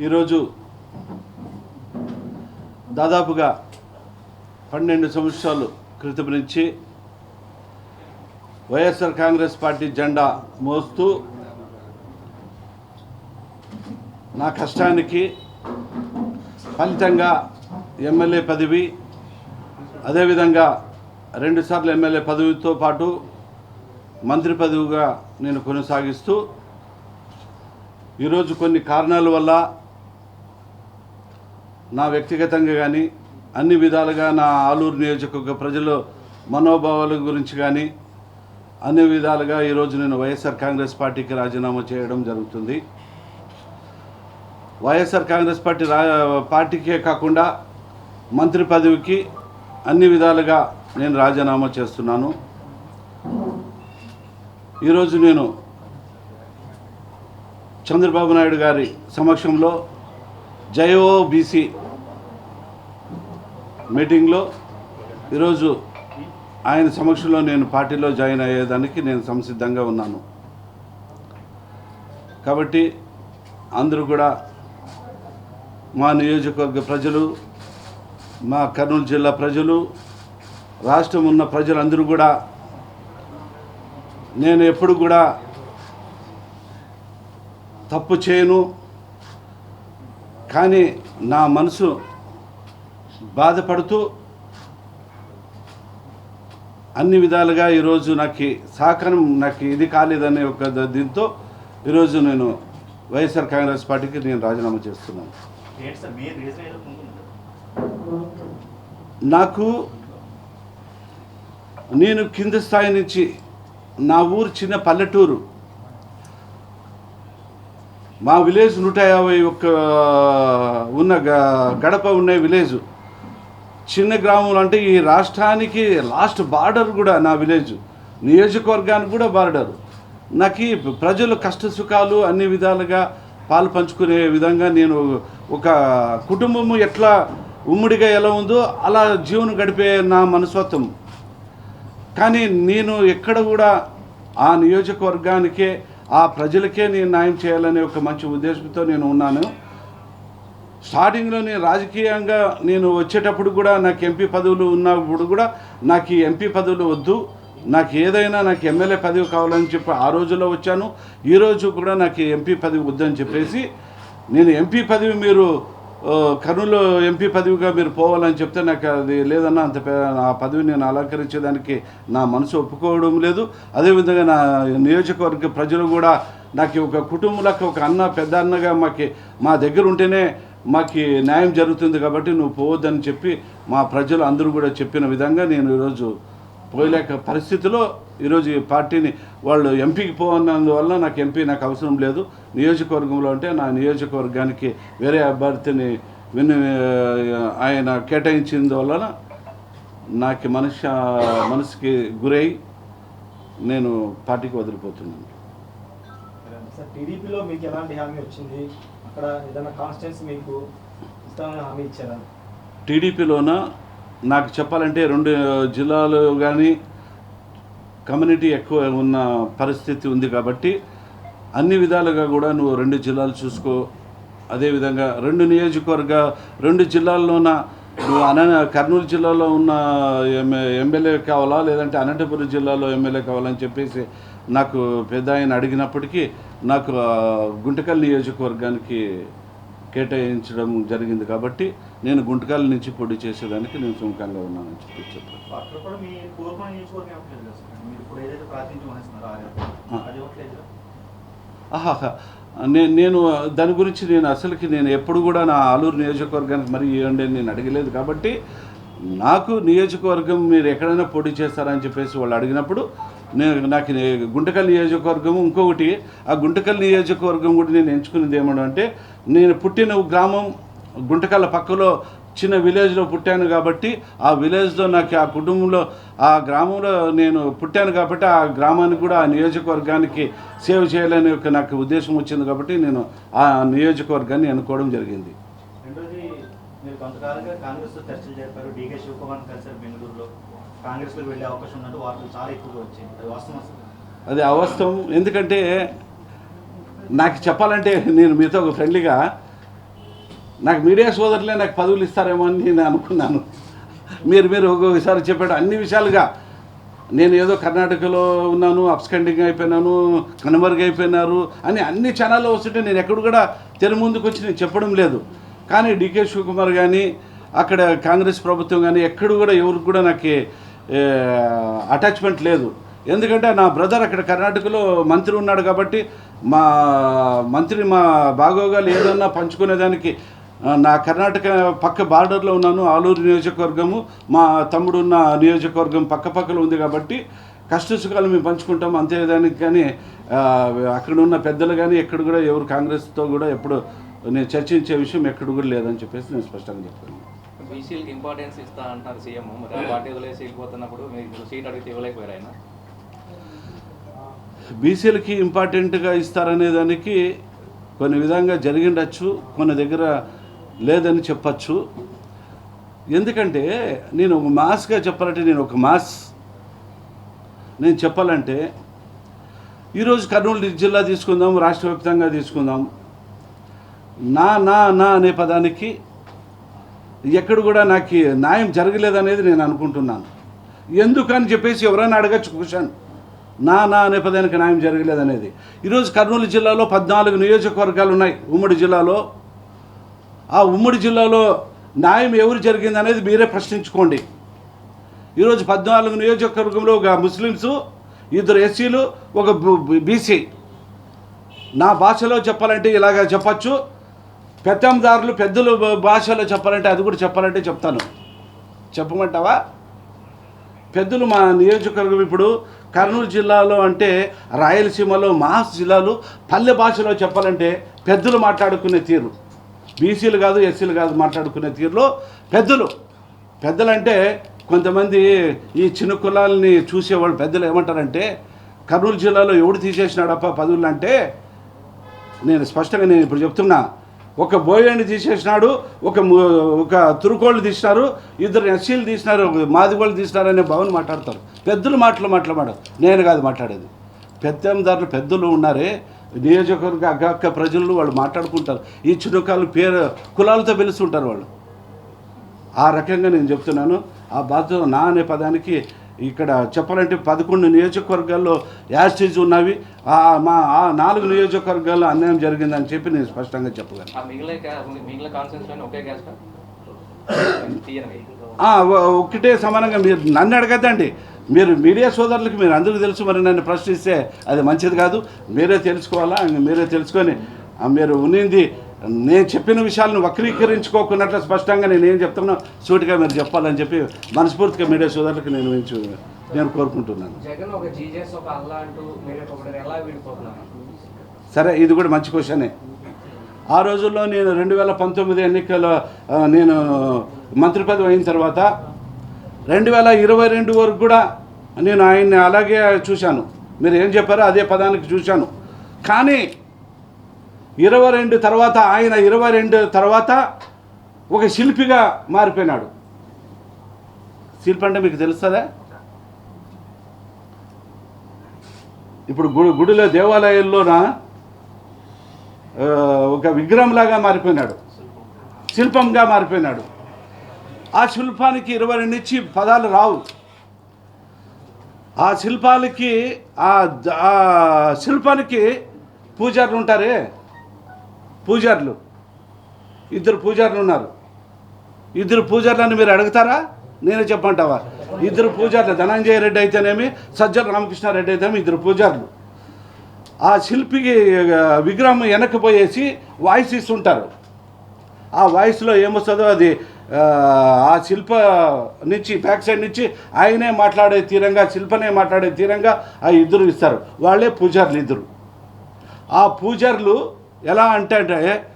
ఈరోజు దాదాపుగా పన్నెండు సంవత్సరాలు క్రితం నుంచి వైఎస్ఆర్ కాంగ్రెస్ పార్టీ జెండా మోస్తూ నా కష్టానికి ఫలితంగా ఎమ్మెల్యే పదవి అదేవిధంగా రెండుసార్లు ఎమ్మెల్యే పదవితో పాటు మంత్రి పదవిగా నేను కొనసాగిస్తూ ఈరోజు కొన్ని కారణాల వల్ల నా వ్యక్తిగతంగా కానీ అన్ని విధాలుగా నా ఆలూరు నియోజకవర్గ ప్రజల మనోభావాల గురించి కానీ అన్ని విధాలుగా ఈరోజు నేను వైఎస్ఆర్ కాంగ్రెస్ పార్టీకి రాజీనామా చేయడం జరుగుతుంది. వైఎస్ఆర్ కాంగ్రెస్ పార్టీ రా పార్టీకే కాకుండా మంత్రి పదవికి అన్ని విధాలుగా నేను రాజీనామా చేస్తున్నాను. ఈరోజు నేను చంద్రబాబు నాయుడు గారి సమక్షంలో జయోబీసీ మీటింగ్లో ఈరోజు ఆయన సమక్షంలో నేను పార్టీలో జాయిన్ అయ్యేదానికి నేను సంసిద్ధంగా ఉన్నాను. కాబట్టి అందరూ కూడా మా నియోజకవర్గ ప్రజలు మా కర్నూలు జిల్లా ప్రజలు రాష్ట్రం ఉన్న ప్రజలందరూ కూడా నేను ఎప్పుడు కూడా తప్పు చేయను. కానీ నా మనసు బాధపడుతూ అన్ని విధాలుగా ఈరోజు నాకు సహకారం నాకు ఇది కాలేదనే ఒక దీంతో ఈరోజు నేను వైఎస్ఆర్ కాంగ్రెస్ పార్టీకి నేను రాజీనామా చేస్తున్నాను. నాకు నేను కింద స్థాయి నుంచి నా ఊరు చిన్న పల్లెటూరు మా విలేజ్ నూట యాభై ఒక్క ఉన్న గ- గడప ఉన్న విలేజ్. చిన్న గ్రామం అంటే ఈ రాష్ట్రానికి లాస్ట్ బార్డర్ కూడా నా విలేజ్. నియోజకవర్గానికి కూడా బార్డర్. నాకు ఈ ప్రజలు కష్ట సుఖాలు అన్ని విధాలుగా పాలు పంచుకునే విధంగా నేను ఒక కుటుంబము ఎట్లా ఉమ్మడిగా ఎలా ఉందో అలా జీవనం గడిపే నా మనస్తత్వం. కానీ నేను ఎక్కడ కూడా ఆ నియోజకవర్గానికే ఆ ప్రజలకే నేను న్యాయం చేయాలనే ఒక మంచి ఉద్దేశంతో నేను ఉన్నాను. స్టార్టింగ్లో నేను రాజకీయంగా నేను వచ్చేటప్పుడు కూడా నాకు ఎంపీ పదవులు ఉన్నప్పుడు కూడా నాకు ఈ ఎంపీ పదవులు వద్దు. నాకు ఏదైనా నాకు ఎమ్మెల్యే పదవి కావాలని చెప్పి ఆ రోజుల్లో వచ్చాను. ఈ రోజు కూడా నాకు ఎంపీ పదవి వద్దని చెప్పేసి నేను ఎంపీ పదవి మీరు కర్నూలు ఎంపీ పదవిగా మీరు పోవాలని చెప్తే నాకు అది లేదన్నా అంత ఆ పదవి నేను అలంకరించేదానికి నా మనసు ఒప్పుకోవడం లేదు. అదేవిధంగా నా నియోజకవర్గ ప్రజలు కూడా నాకు ఒక కుటుంబంలో ఒక అన్న పెద్ద అన్నగా మాకు మా దగ్గర ఉంటేనే మాకు న్యాయం జరుగుతుంది కాబట్టి నువ్వు పోవద్దని చెప్పి మా ప్రజలు అందరూ కూడా చెప్పిన విధంగా నేను ఈరోజు పోయలేక పరిస్థితిలో ఈరోజు ఈ పార్టీని వాళ్ళు ఎంపీకి పోవన్నందువల్ల నాకు ఎంపీ నాకు అవసరం లేదు. నియోజకవర్గంలో అంటే నా నియోజకవర్గానికి వేరే అభ్యర్థిని విని ఆయన కేటాయించినందువలన నాకు మనిషి మనసుకి గురై నేను పార్టీకి వదిలిపోతున్నాను. సార్ టీడీపీలో మీకు ఎలాంటి హామీ వచ్చింది? అక్కడ ఏదైనా కాన్స్టిట్యున్సీ మీకు హామీ ఇచ్చారా? టీడీపీలోన? నాకు చెప్పాలంటే రెండు జిల్లాలు కానీ కమ్యూనిటీ ఎక్కువ ఉన్న పరిస్థితి ఉంది కాబట్టి అన్ని విధాలుగా కూడా నువ్వు రెండు జిల్లాలు చూసుకో. అదేవిధంగా రెండు నియోజకవర్గ రెండు జిల్లాల్లోన నువ్వు అన కర్నూలు జిల్లాలో ఉన్న ఎమ్మెల్యే కావాలా? లేదంటే అనంతపురం జిల్లాలో ఎమ్మెల్యే కావాలని చెప్పేసి నాకు పెద్ద ఆయన అడిగినప్పటికీ నాకు గుంటకల్ నియోజకవర్గానికి కేటాయించడం జరిగింది కాబట్టి నేను గుంటకల్ నుంచి పొడి చేసేదానికి నేను సుముఖంగా ఉన్నానని చెప్పి చెప్పాను నేను నేను దాని గురించి నేను అసలుకి నేను ఎప్పుడు కూడా నా ఆలూరు నియోజకవర్గానికి మరి ఇవ్వండి అని నేను అడగలేదు కాబట్టి నాకు నియోజకవర్గం మీరు ఎక్కడైనా పోటీ చేస్తారని చెప్పేసి వాళ్ళు అడిగినప్పుడు నేను నాకు గుంటకల్ నియోజకవర్గం ఇంకొకటి ఆ గుంటకల్ నియోజకవర్గం కూడా నేను ఎంచుకున్నది ఏమంటే నేను పుట్టిన గ్రామం గుంటకల్ పక్కలో చిన్న విలేజ్లో పుట్టాను కాబట్టి ఆ విలేజ్లో నాకు ఆ కుటుంబంలో ఆ గ్రామంలో నేను పుట్టాను కాబట్టి ఆ గ్రామానికి కూడా ఆ నియోజకవర్గానికి సేవ చేయాలనే ఒక నాకు ఉద్దేశం వచ్చింది కాబట్టి నేను ఆ నియోజకవర్గాన్ని ఎన్నుకోవడం జరిగింది. మీరు కొంతకాలంగా కాంగ్రెస్ చర్చలు జరిపారు. డీకే శివకుమార్ కలిసారు బెంగళూరులో. కాంగ్రెస్లో వెళ్ళే అవకాశం ఉన్నట్టు వార్తలు చాలా ఎక్కువగా వచ్చాయి. అది వాస్తవం అది అవాస్తవం. ఎందుకంటే నాకు చెప్పాలంటే నేను మీతో ఒక ఫ్రెండ్లీగా నాకు మీడియా సోదరులే నాకు పదవులు ఇస్తారేమో అని నేను అనుకున్నాను. మీరు మీరు ఒక్కొక్కసారి చెప్పాడు అన్ని విషయాలుగా. నేను ఏదో కర్ణాటకలో ఉన్నాను అప్స్కండింగ్ అయిపోయినాను కనుమరుగు అయిపోయినారు అని అన్ని ఛానల్లో వస్తుంటే నేను ఎక్కడ కూడా తెర ముందుకు వచ్చి నేను చెప్పడం లేదు. కానీ డికే శివకుమార్ కానీ అక్కడ కాంగ్రెస్ ప్రభుత్వం కానీ ఎక్కడ కూడా ఎవరికి కూడా నాకు అటాచ్మెంట్ లేదు. ఎందుకంటే నా బ్రదర్ అక్కడ కర్ణాటకలో మంత్రి ఉన్నాడు కాబట్టి మా మంత్రి మా బాగోగాలు ఏదన్నా పంచుకునేదానికి నా కర్ణాటక పక్క బార్డర్లో ఉన్నాను ఆలూరు నియోజకవర్గము. మా తమ్ముడు ఉన్న నియోజకవర్గం పక్క పక్కన ఉంది కాబట్టి కష్ట సుఖాలు మేము పంచుకుంటాం. అంతేదానికి కానీ అక్కడ ఉన్న పెద్దలు కానీ ఎక్కడ కూడా ఎవరు కాంగ్రెస్తో కూడా ఎప్పుడు నేను చర్చించే విషయం ఎక్కడ కూడా లేదని చెప్పేసి నేను స్పష్టంగా చెప్తాను బీసీలకు ఇంపార్టెన్స్ ఇస్తా అంటారు సీఎం మరి పార్టీ వదిలేసి వెళ్ళిపోతున్నప్పుడు మీరు సీట్ అడిగితే ఇవ్వలేకపోయారు ఆయన. బీసీలకి ఇంపార్టెంట్గా ఇస్తారనే దానికి కొన్ని విధంగా జరిగిండొచ్చు కొన్ని దగ్గర లేదని చెప్పచ్చు. ఎందుకంటే నేను ఒక మాస్గా చెప్పాలంటే నేను ఒక మాస్ నేను చెప్పాలంటే ఈరోజు కర్నూలు జిల్లా తీసుకుందాం రాష్ట్ర వ్యాప్తంగా తీసుకుందాం. నా నా నా అనే పదానికి ఎక్కడ కూడా నాకు న్యాయం జరగలేదనేది నేను అనుకుంటున్నాను. ఎందుకని చెప్పేసి ఎవరైనా అడగచ్చు క్వశ్చన్. నా నా అనే పదానికి న్యాయం జరగలేదనేది. ఈరోజు కర్నూలు జిల్లాలో పద్నాలుగు నియోజకవర్గాలు ఉన్నాయి. ఉమ్మడి జిల్లాలో. ఆ ఉమ్మడి జిల్లాలో న్యాయం ఎవరు జరిగిందనేది మీరే ప్రశ్నించుకోండి. ఈరోజు పద్నాలుగు నియోజకవర్గంలో ఒక ముస్లిమ్స్ ఇద్దరు ఎస్సీలు ఒక బీసీ నా భాషలో చెప్పాలంటే ఇలాగ చెప్పచ్చు. పెత్తందారులు పెద్దలు భాషలో చెప్పాలంటే అది కూడా చెప్పాలంటే చెప్తాను. చెప్పమంటావా? పెద్దలు మా నియోజకవర్గం ఇప్పుడు కర్నూలు జిల్లాలో అంటే రాయలసీమలో మాస్ జిల్లాలు పల్లె భాషలో చెప్పాలంటే పెద్దలు మాట్లాడుకునే తీరు. బీసీలు కాదు ఎస్సీలు కాదు మాట్లాడుకునే తీరులో పెద్దలు. పెద్దలంటే కొంతమంది ఈ చిన్న కులాలని చూసేవాళ్ళు పెద్దలు ఏమంటారంటే కర్నూలు జిల్లాలో ఎవడు తీసేసినాడప్ప పదవులు అంటే? నేను స్పష్టంగా నేను ఇప్పుడు చెప్తున్నా ఒక బోయని తీసేసినాడు ఒక ఒక తురుకోళ్ళు తీసినారు ఇద్దరు ఎస్సీలు తీసినారు మాదిగోళ్ళు తీసినారు అనే భావన మాట్లాడతారు. పెద్దలు మాటలు మాట్లాడారు. నేను కాదు మాట్లాడేది. పెద్దందారులు పెద్దలు ఉన్నారే నియోజకవర్గ అగ్గక్క ప్రజలు వాళ్ళు మాట్లాడుకుంటారు. ఈ చిరుకాలు పేరు కులాలతో పిలుస్తుంటారు వాళ్ళు. ఆ రకంగా నేను చెప్తున్నాను. ఆ బాధ్యత నా అనే పదానికి ఇక్కడ చెప్పాలంటే పదకొండు నియోజకవర్గాల్లో యాస్టేజ్ ఉన్నవి. ఆ మా ఆ నాలుగు నియోజకవర్గాల్లో అన్యాయం జరిగిందని చెప్పి నేను స్పష్టంగా చెప్పగలను. ఒకటే సమానంగా మీరు నన్ను అడగద్దండి. మీరు మీడియా సోదరులకు మీరు అందరికీ తెలుసు మరి నన్ను ప్రశ్నిస్తే అది మంచిది కాదు. మీరే తెలుసుకోవాలా? మీరే తెలుసుకొని మీరు ఉన్నింది నేను చెప్పిన విషయాలను వక్రీకరించుకోకున్నట్లు స్పష్టంగా నేను ఏం చెప్తున్నా సూటిగా మీరు చెప్పాలని చెప్పి మనస్ఫూర్తిగా మీడియా సోదరులకు నేను నేను కోరుకుంటున్నాను. సరే ఇది కూడా మంచి క్వశ్చనే. ఆ రోజుల్లో నేను రెండు వేల పంతొమ్మిది ఎన్నికల నేను మంత్రి పదవి అయిన తర్వాత రెండు వేల ఇరవై రెండు వరకు కూడా నేను ఆయన్ని అలాగే చూశాను. మీరు ఏం చెప్పారో అదే పదానికి చూశాను. కానీ ఇరవై రెండు తర్వాత ఆయన ఇరవై రెండు తర్వాత ఒక శిల్పిగా మారిపోయినాడు. శిల్పి అంటే మీకు తెలుస్తుందా? ఇప్పుడు గుడి గుడిలో దేవాలయాల్లోన ఒక విగ్రహంలాగా మారిపోయినాడు. శిల్పంగా మారిపోయినాడు. ఆ శిల్పానికి ఇరవై రెండు ఇచ్చి పదాలు రావు. ఆ శిల్పాలకి ఆ శిల్పానికి పూజారులు ఉంటారే? పూజారులు. ఇద్దరు పూజారులు ఉన్నారు. ఇద్దరు పూజారులని మీరు అడుగుతారా? నేనే చెప్పంటావా ఇద్దరు పూజారులు ధనంజయ రెడ్డి అయితేనేమి సజ్జల రామకృష్ణారెడ్డి అయితేనేమి ఇద్దరు పూజారులు. ఆ శిల్పికి విగ్రహం వెనక్కిపోయేసి వాయిస్ ఇస్తుంటారు. ఆ వాయిస్లో ఏమొస్తుందో అది ఆ, ఆ శిల్ప నుంచి బ్యాక్ సైడ్ నుంచి ఆయనే మాట్లాడే తీరంగా శిల్పనే మాట్లాడే తీరంగా ఆ ఇద్దరు ఇస్తారు. వాళ్ళే పూజారులు ఇద్దరు. ఆ పూజారులు ఎలా అంటే అంటే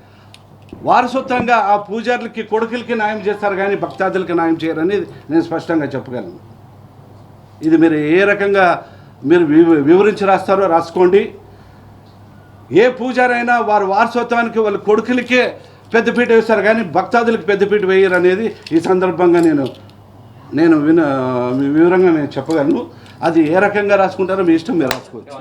వారసత్వంగా ఆ పూజారులకి కొడుకులకి న్యాయం చేస్తారు కానీ భక్తాదులకి న్యాయం చేయరని నేను స్పష్టంగా చెప్పగలను. ఇది మీరు ఏ రకంగా మీరు వివ- వివరించి రాస్తారో రాసుకోండి. ఏ పూజారైనా వారి వారసత్వానికి వాళ్ళ కొడుకులకే పెద్దపీట వేస్తారు కానీ భక్తాదులకు పెద్దపీట వేయరు అనేది ఈ సందర్భంగా నేను నేను విన వివరంగా నేను చెప్పగలను. అది ఏ రకంగా రాసుకుంటారో మీ ఇష్టం మీరు రాసుకోవచ్చు.